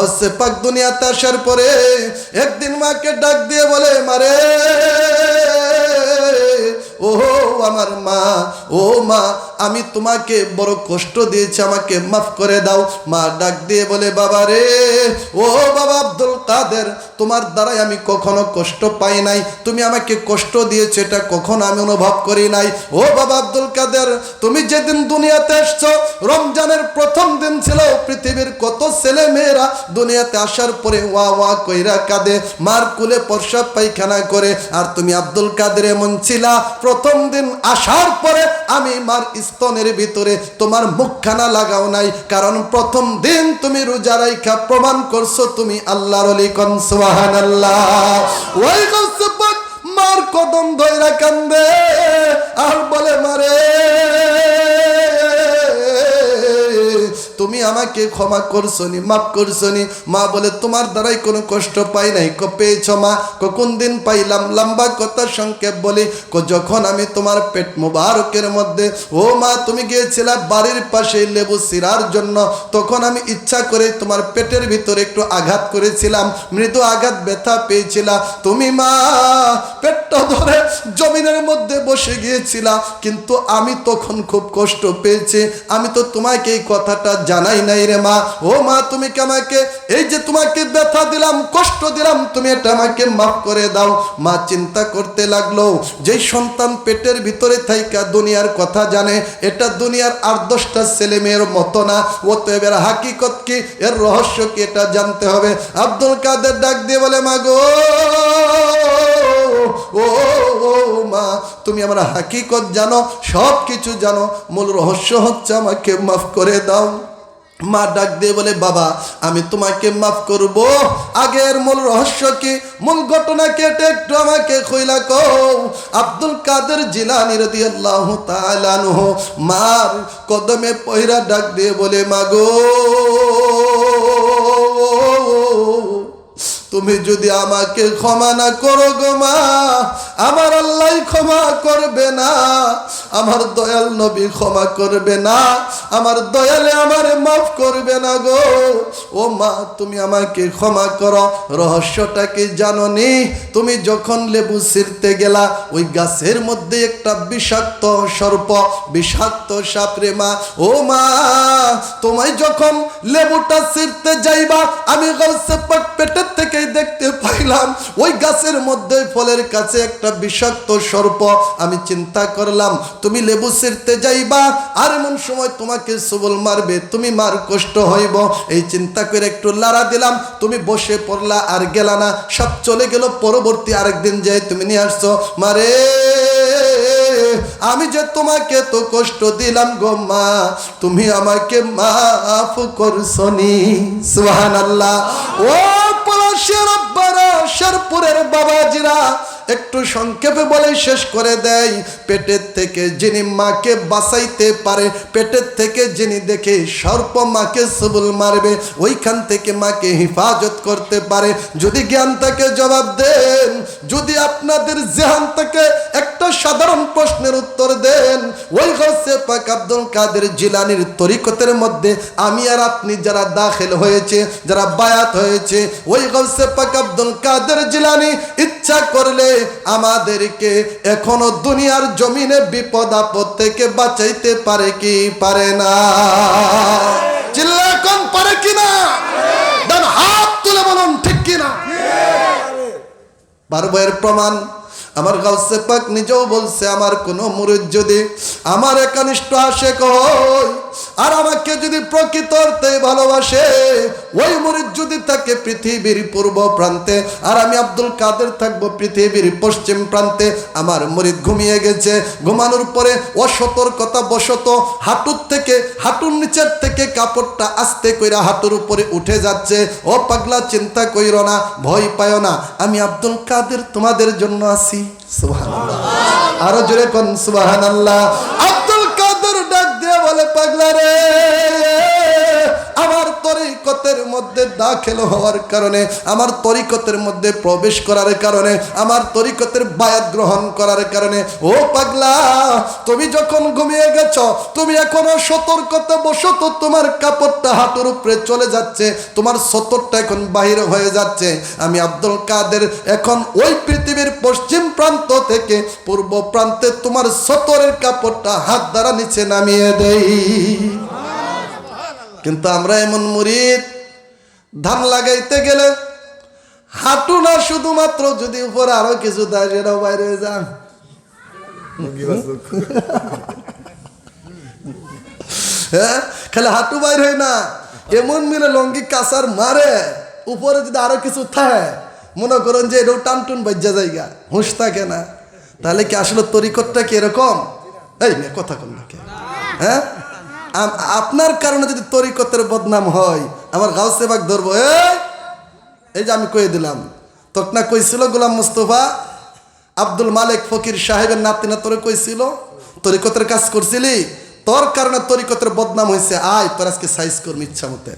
হচ্ছে পাক দুনিয়াতে আসার পরে একদিন মাকে ডাক দিয়ে বলে, মারে ও আমার মা, ও মা আমি তোমাকে বড় কষ্ট দিয়েছি, আমাকে মাফ করে দাও। মা ডাক দিয়ে বলে, বাবা রে, ও বাবা আব্দুল কাদের, তোমার দ্বারাই আমি কখনো কষ্ট পাই নাই। তুমি আমাকে কষ্ট দিয়েছ, এটা কখনো আমি অনুভব করি নাই। ও বাবা আব্দুল কাদের, তুমি যেদিন দুনিয়াতে এসছো, রমজানের প্রথম দিন ছিল পৃথিবীর কত ছেলে মেয়েরা দুনিয়াতে আসার পরে ওয়া ওয়া কইরা কাঁদে, মার কুলে প্রসাব পায়খানা করে। আর তুমি আব্দুল কাদের এমন ছিলা, প্রথম দিন আসার পরে আমি মার স্তনের ভিতরে তোমার মুখখানা লাগাও নাই। কারণ প্রথম দিন তুমি রোজা রাইখা প্রমাণ করছ তুমি আল্লাহর অলি কন সুবহান আল্লাহ ওই মার কদম ধৈরা কান্দে, আর বলে মারে। তুমি আমাকে ক্ষমা করছনি, মাফ করছনি। মা বলে, তোমার দ্বারাই কোনো কষ্ট পাই নাই। ক পেয়েছ মা? কোন দিন পাইলাম? লম্বা কথা সংক্ষেপ বলি, ক যখন আমি তোমার পেট মুবারকের মধ্যে, ও মা, তুমি গিয়েছিলা বাড়ির পাশে লেবু সিরার জন্য, তখন আমি ইচ্ছা করে তোমার পেটের ভিতরে একটু আঘাত করেছিলাম। মৃদু আঘাত ব্যথা পেয়েছিলা। তুমি মা, পেটটা ধরে জমিনের মধ্যে বসে গিয়েছিলা। কিন্তু আমি তখন খুব কষ্ট পেয়েছি। আমি তো তোমাকে এই কথাটা জানাই নাই রে মা। ও মা, তুমি আমাকে এই যে তোমাকে ব্যথা দিলাম, কষ্ট দিলাম, তুমি এটা আমাকে মাফ করে দাও। মা চিন্তা করতে লাগল, যেই সন্তান পেটের ভিতরে থাইকা দুনিয়ার কথা জানে, এটা দুনিয়ার আর দশটা ছেলে মেয়ের মতো না। ও তো এবার হাকিকত কি, এর রহস্য কি, এটা জানতে হবে। আব্দুল কাদের ডাক দিয়ে বলে, মা গো, ও ও, মা, তুমি আমার হাকিকত জানো সব কিছু জানো। মূল রহস্য হচ্ছে আমাকে মাফ করে দাও। মা ডাক দিয়ে বলে, বাবা, আমি তোমাকে মাফ করব। আগের মূল রহস্য কি? মূল ঘটনা কেটে একটু আমাকে কইলা কও। আব্দুল কাদের জিলানি রাদিয়াল্লাহু তাআলা আনহু মার কদমে পয়রা ডাক দিয়ে বলে, মাগো, তুমি যদি আমাকে ক্ষমা না করো গো মা, আমার আল্লাহ ক্ষমা করবে না। আমার দয়াল নবী ক্ষমা করবে না, আমার দয়ালে আমার মাফ করবে না গো। ও মা, তুমি আমাকে ক্ষমা করো, রহস্যটা কি জানো নি তুমি যখন লেবু ছিঁড়তে গেলা, ওই গাছের মধ্যে একটা বিষাক্ত সর্প, বিষাক্ত সাপরে মা। ও মা, তোমায় যখন লেবুটা ছিঁড়তে যাইবা, আমি গাছে পেটের থেকেই দেখতে পাইলাম, ওই গাছের মধ্যে ফলের কাছে একটা বিষাক্ত সর্প। আমি চিন্তা করলাম তুমি লেবু ছিঁড়তে যাইবা, আর এমন সময় তোমাকে সবল মারবে, তুমি মার কষ্ট হইব। এই চিন্তা করে একটু লাড়া দিলাম, তুমি বসে পড়লা আর গেলা না। সব চলে গেল, পরবর্তী আরেকদিন যাই তুমি নিয়ে আসছো। মারে আমি যে তোমাকে তো কষ্ট দিলাম গো মা, তুমি আমাকে মাফ করছনি সুহান আল্লাহ ও পলাশের আব্বারা শেরপুরের বাবাজিরা একটু সংক্ষেপে বলে শেষ করে দেয়। পেটের থেকে যিনি মাকে বাঁচাইতে পারে, পেটের থেকে যিনি দেখে সর্প মাকে সবুল মারবে, ওইখান থেকে মাকে হেফাজত করতে পারে। যদি জ্ঞান তাকে জবাব দেন, যদি আপনাদের জেহান থেকে একটা সাধারণ প্রশ্নের উত্তর দেন, ওই গসে পাক আব্দুল কাদের জিলানির তরিকতের মধ্যে, আমি আর আপনি যারা দাখিল হয়েছে, যারা বায়াত হয়েছে, ওই গসে পাক আব্দুল কাদের জিলানি, ইচ্ছা করলে আমাদেরকে এখনও দুনিয়ার জমিনে বিপদ আপদ থেকে বাঁচাইতে পারে কি পারে না? চিল্লা কোন পারে কিনা হাত তুলে বলুন, ঠিক কিনা পারব এর প্রমাণ, আমার গাউসে পাক নিজেও বলছে, আমার কোনো মুরিদ যদি আমার একনিষ্ঠ আসে কই আর আমাকে যদি প্রকৃত অর্থে ভালোবাসে, ওই মুরিদ যদি থাকে পৃথিবীর পূর্ব প্রান্তে, আর আমি আব্দুল কাদের থাকব পৃথিবীর পশ্চিম প্রান্তে, আমার মুরিদ ঘুমিয়ে গেছে। ঘুমানোর পরে অসতর্কতা বশত হাঁটুর থেকে, হাঁটুর নিচের থেকে কাপড়টা আস্তে কইরা হাঁটুর উপরে উঠে যাচ্ছে। ও পাগলা, চিন্তা কইর না, ভয় পায় না, আমি আব্দুল কাদের তোমাদের জন্য আছি। সুবহানাল্লাহ। আরও জোরে কোন সুবহানাল্লাহ। আব্দুল দাখিল হওয়ার কারণে, আমার তরিকতের মধ্যে প্রবেশ করার কারণে, আমার তরিকতের বায়াত গ্রহণ করার কারণে, ও পাগলা, তুমি যখন ঘুমিয়ে গেছ, তুমি এখনও সতর্কতা বশত তোমার কাপড়টা হাঁটুর উপরে চলে যাচ্ছে, তোমার সতরটা এখন বাহির হয়ে যাচ্ছে। আমি আব্দুল কাদের এখন ওই পৃথিবীর পশ্চিম প্রান্ত থেকে পূর্ব প্রান্তে তোমার সতরের কাপড়টা হাত দ্বারা নিচে নামিয়ে দেই। কিন্তু আমরা এমন মুরিদ ধান লাগাইতে গেলে হাঁটু না শুধুমাত্র যদি উপরে আরও কিছু দেয়, সেটাও বাইরে যান। হ্যাঁ? খালি হাঁটু বাইর হয় না। এমন মিলে লঙ্গি কাঁচার মারে, উপরে যদি আরও কিছু থাকে, মনে করেন যে এটাও টানটুন বাজ্যা জায়গা, হুঁশ থাকে না। তাহলে কি আসলে তরিকতটা কি এরকম? এই কথা না হ্যাঁ? আপনার কারণে যদি তরিকতের বদনাম হয় আমার গাও সেবাক ধরবো। এই যে আমি কয়ে দিলাম, তোক না কইছিল গোলাম মুস্তফা, আব্দুল মালিক ফকির সাহেবের নাতিনা তোরে কইছিল? তরিকতের কাজ করছিলি? তোর কারণে তরিকতের বদনাম হয়েছে আয়, তোর আজকে সাইজ করবি ইচ্ছা মতে।